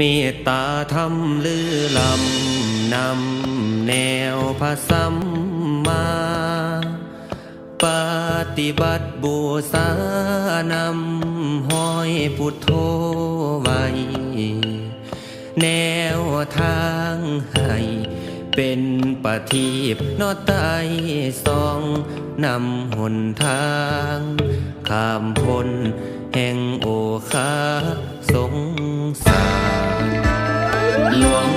เมตตาธรรมลือลำนำแนวพระสัมมา ปฏิบัติบูสานำห้อยพุทโธไว้ แนวทางให้เป็นปฏิบนอไตสองนำหนทาง ข้ามพ้นแห่งโอคา ส